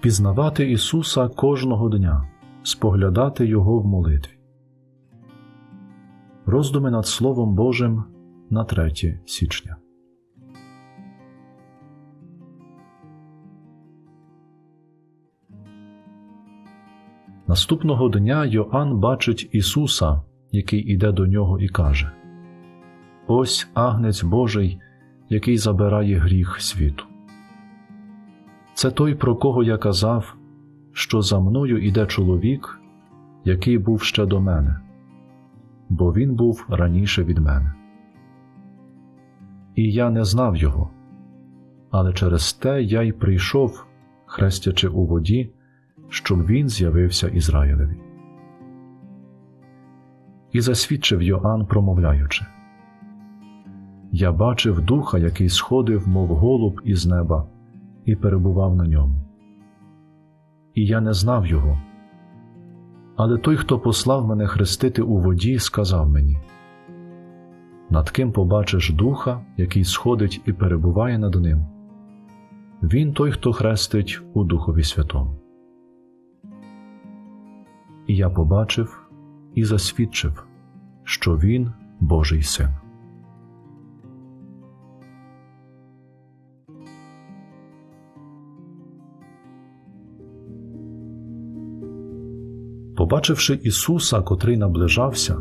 пізнавати Ісуса кожного дня, споглядати Його в молитві. Роздуми над Словом Божим на 3 січня. Наступного дня Йоанн бачить Ісуса, який іде до нього і каже: Ось агнець Божий, який забирає гріх світу. Це той, про кого я казав, що за мною іде чоловік, який був ще до мене, бо він був раніше від мене. І я не знав його, але через те я й прийшов, хрестячи у воді, щоб він з'явився Ізраїлеві. І засвідчив Йоанн, промовляючи Я бачив духа, який сходив, мов голуб із неба, і перебував на ньому. І я не знав його. Але той, хто послав мене хрестити у воді, сказав мені над ким побачиш духа, який сходить і перебуває над ним. Він той, хто хрестить у Духові Святому. І я побачив і засвідчив, що він Божий син. Побачивши Ісуса, котрий наближався,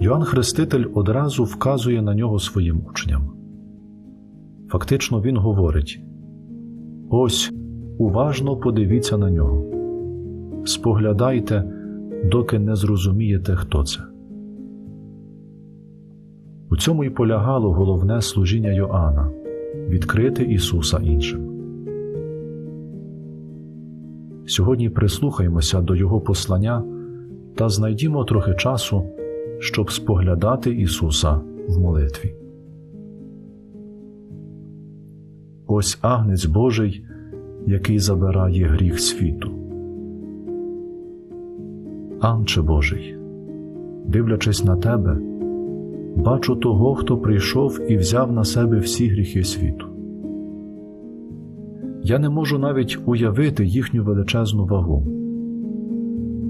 Йоанн Хреститель одразу вказує на нього своїм учням. Фактично, він говорить: Ось уважно подивіться на нього, споглядайте, доки не зрозумієте, хто це. У цьому й полягало головне служіння Йоанна відкрити Ісуса іншим. Сьогодні прислухаємося до Його послання та знайдімо трохи часу, щоб споглядати Ісуса в молитві. Ось агнець Божий, який забирає гріх світу. Анче Божий, дивлячись на тебе, бачу того, хто прийшов і взяв на себе всі гріхи світу. Я не можу навіть уявити їхню величезну вагу,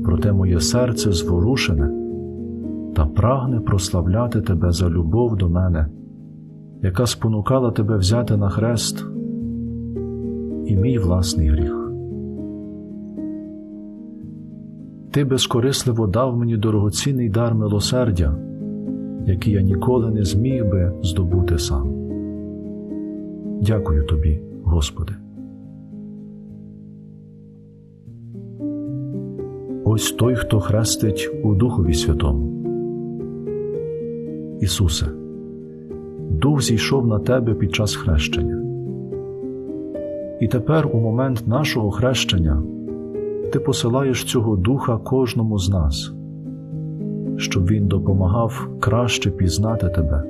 проте моє серце зворушене та прагне прославляти тебе за любов до мене, яка спонукала тебе взяти на хрест і мій власний гріх. Ти безкорисливо дав мені дорогоцінний дар милосердя, який я ніколи не зміг би здобути сам. Дякую тобі, Господи. Ось той, хто хрестить у Духові Святому. Ісусе, Дух зійшов на тебе під час хрещення. І тепер, у момент нашого хрещення, Ти посилаєш цього Духа кожному з нас, щоб Він допомагав краще пізнати Тебе,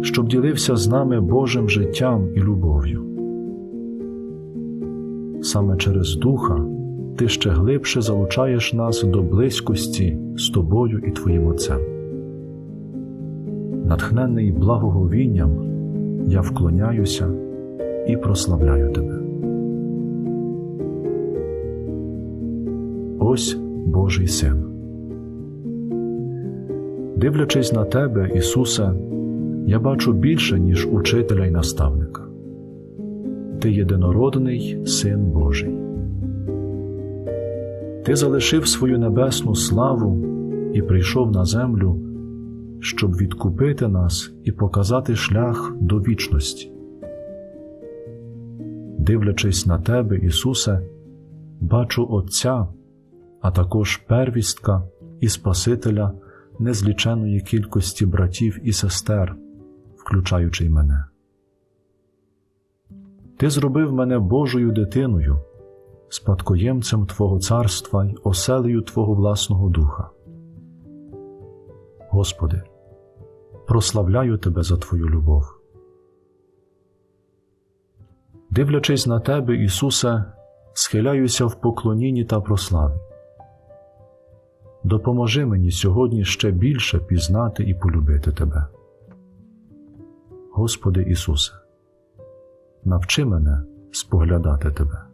щоб ділився з нами Божим життям і любов'ю. Саме через Духа Ти ще глибше залучаєш нас до близькості з Тобою і Твоїм Отцем натхнений благоговінням, я вклоняюся і прославляю тебе. Ось Божий Син. Дивлячись на тебе, Ісусе, я бачу більше, ніж учителя й наставника. Ти єдинородний Син Божий. Ти залишив свою небесну славу і прийшов на землю щоб відкупити нас і показати шлях до вічності. Дивлячись на Тебе, Ісусе, бачу Отця, а також первістка і Спасителя незліченої кількості братів і сестер, включаючи й мене. Ти зробив мене Божою дитиною, спадкоємцем Твого царства й оселею Твого власного духа. Господи, прославляю Тебе за Твою любов. Дивлячись на Тебе, Ісусе, схиляюся в поклонінні та прославі. Допоможи мені сьогодні ще більше пізнати і полюбити Тебе. Господи Ісусе, навчи мене споглядати Тебе.